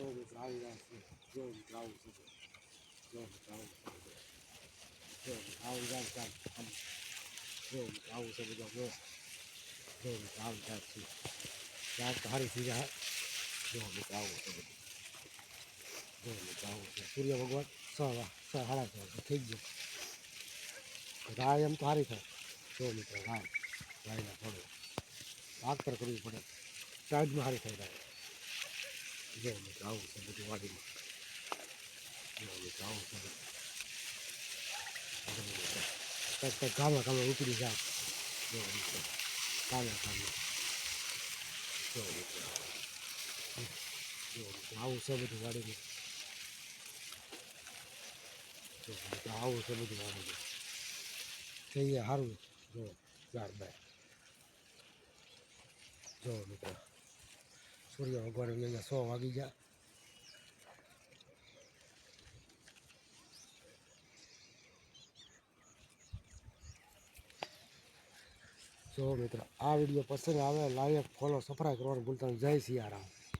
જો મિત્રો આવી રહ્યા છે જો મિત્રો આવું છે જો મિત્રો આવું છે બધું. જો મિત્રો આવી જાય છે આમ. આમ. જો મિત્રો આવું છે બધું જો જો મિત્રો આવી જાય છે ત્યાં તો હારી થઈ જાય જો મિત્રો આવું છે બધું જો મિત્રો આવું છે સૂર્ય ભગવાન સ વા- સ સાડા છ વાગે થઈ ગયો રાય એમ તો હારી થાય જો મિત્રો રાય રાયના થોડું ભાગતર કરવી પડે સાઈડમાં હારી થઈ રાય જો મિત્રો આવું બધું વાડીમાં જો છે કંઈક કંઈક ગામડા ગામડા ઉપડી જાય જો જો આવું છે બધું વાડીમાં જો આવું છે બધું વાડીમાં કહીએ સારું જો જો મિત્રો સૂર્ય ભગવાન અહીંયા સો વાગી ગયા જો મિત્રો, આ વીડિયો પસંદ આવે લાઈક ફોલો સફરાય કરવાનું ભૂલતા જય સિયારામ.